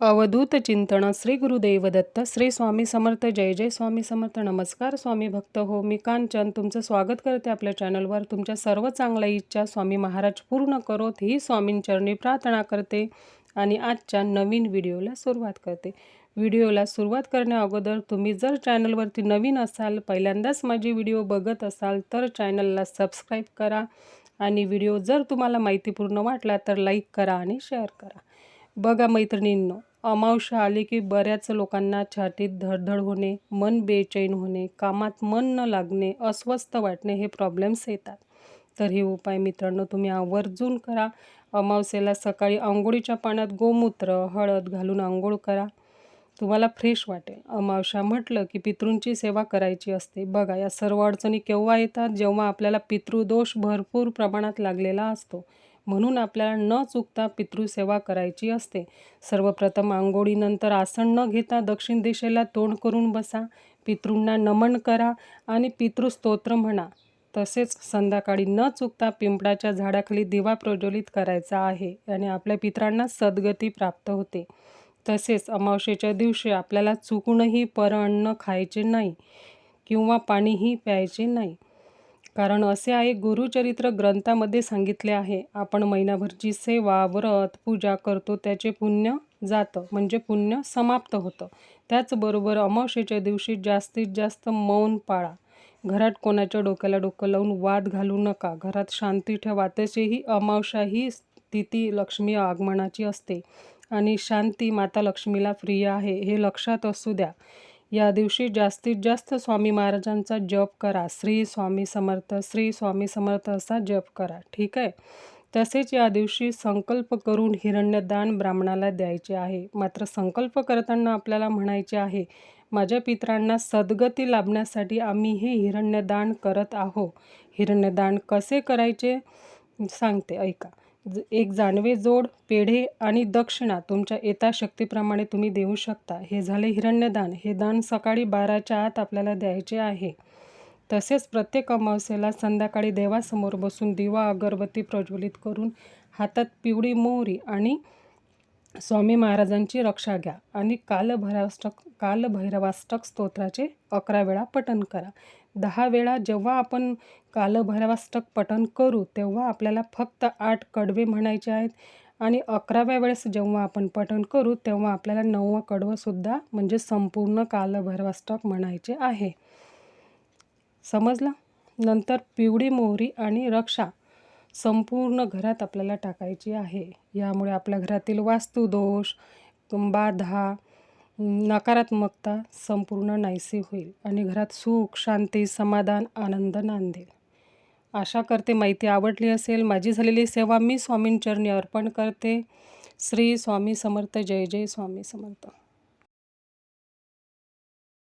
अवधूत चिंतन श्री गुरुदेव दत्त श्री स्वामी समर्थ जय जय स्वामी समर्थ नमस्कार स्वामी भक्त हो मी कांचन तुमचं स्वागत करते आपल्या चॅनलवर. तुमच्या सर्व चांगल्या इच्छा स्वामी महाराज पूर्ण करोत ही स्वामींचरणी प्रार्थना करते आणि आजच्या नवीन व्हिडिओला सुरुवात करते. व्हिडिओला सुरुवात करण्या अगोदर तुम्ही जर चॅनलवरती नवीन असाल पहिल्यांदाच माझी व्हिडिओ बघत असाल तर चॅनलला सबस्क्राईब करा आणि व्हिडिओ जर तुम्हाला माहितीपूर्ण वाटला तर लाईक करा आणि शेअर करा. बघा मैत्रिणींनो अमावस्या आली की बऱ्याच लोकांना छातीत धडधड होणे मन बेचैन होणे कामात मन न लागणे अस्वस्थ वाटणे हे प्रॉब्लेम्स येतात. तर हे उपाय मित्रांनो तुम्ही आवर्जून करा. अमावस्येला सकाळी आंघोळीच्या पाण्यात गोमूत्र हळद घालून आंघोळ करा. तुम्हाला फ्रेश वाटेल. अमावस्या म्हटलं की पितृंची सेवा करायची असते. बघा या सर्व अडचणी केव्हा येतात? जेव्हा आपल्याला पितृदोष भरपूर प्रमाणात लागलेला असतो. म्हणून आपल्याला न चुकता पितृसेवा करायची असते. सर्वप्रथम आंघोळीनंतर आसन न घेता दक्षिण दिशेला तोंड करून बसा. पितृंना नमन करा आणि पितृस्तोत्र म्हणा. तसेच संध्याकाळी न चुकता पिंपळाच्या झाडाखाली दिवा प्रज्वलित करायचा आहे आणि आपल्या पितरांना सद्गती प्राप्त होते. तसेच अमावशेच्या दिवशी आपल्याला चुकूनही पर अन्न खायचे नाही किंवा पाणीही प्यायचे नाही. कारण असे आहे गुरुचरित्र ग्रंथामध्ये सांगितले आहे आपण महिनाभरची सेवा व्रत पूजा करतो त्याचे पुण्य जातं म्हणजे पुण्य समाप्त होतं. त्याचबरोबर अमावशेच्या दिवशी जास्तीत जास्त मौन पाळा. घरात कोणाच्या डोक्याला डोकं लावून वाद घालू नका. घरात शांती ठेवा. तसेही अमावस्या ही स्थिती लक्ष्मी आगमनाची असते. आणि शांती माता लक्ष्मीला प्रिय आहे हे लक्षात असू द्या. या दिवशी जास्तीत जास्त स्वामी महाराजांचा जप करा. श्री स्वामी समर्थ श्री स्वामी समर्थ असा जप करा. ठीक आहे? तसेच या दिवशी संकल्प करून हिरण्यदान ब्राह्मणाला द्यायचे आहे. मात्र संकल्प करताना आपल्याला म्हणायचे आहे माझ्या पित्रांना सद्गती लाभण्यासाठी आम्ही हे हिरण्यदान करत आहो हिरण्यदान कसे करायचे? सांगते. ऐका. एक जानवे जोड पेढे आणि दक्षिणा तुमच्या यथाशक्तीप्रमाणे तुम्ही देऊ शकता. हे झाले हिरण्यदान. हे दान सकाळी बाराच्या आत आपल्याला द्यायचे आहे. तसेच प्रत्येक अमावस्येला संध्याकाळी देवासमोर बसून दिवा अगरबत्ती प्रज्वलित करून हातात पिवळी मोहरी आणि स्वामी महाराजांची रक्षा घ्या आणि कालभैरवाष्टक कालभैरवाष्टक स्तोत्राचे अकरा वेळा पठन करा. दहा वेळा जेव्हा आपण कालभैरवाष्टक पठन करू तेव्हा आपल्याला फक्त आठ कडवे म्हणायचे आहेत आणि अकराव्या वेळेस जेव्हा आपण पठन करू तेव्हा आपल्याला नववं कडवंसुद्धा म्हणजे संपूर्ण कालभैरवाष्टक म्हणायचे आहे. समजलं? नंतर पिवळी मोहरी आणि रक्षा संपूर्ण घरात आपल्याला टाकायची आहे. यामुळे आपल्या घरातील वास्तुदोष बाधा नकारात्मकता संपूर्ण नाहीसी होईल आणि घरात सुख शांती समाधान आनंद नांदेल. आशा करते माहिती आवडली असेल. माझी झालेली सेवा मी स्वामींचरणी अर्पण करते. श्री स्वामी समर्थ. जय जय स्वामी समर्थ.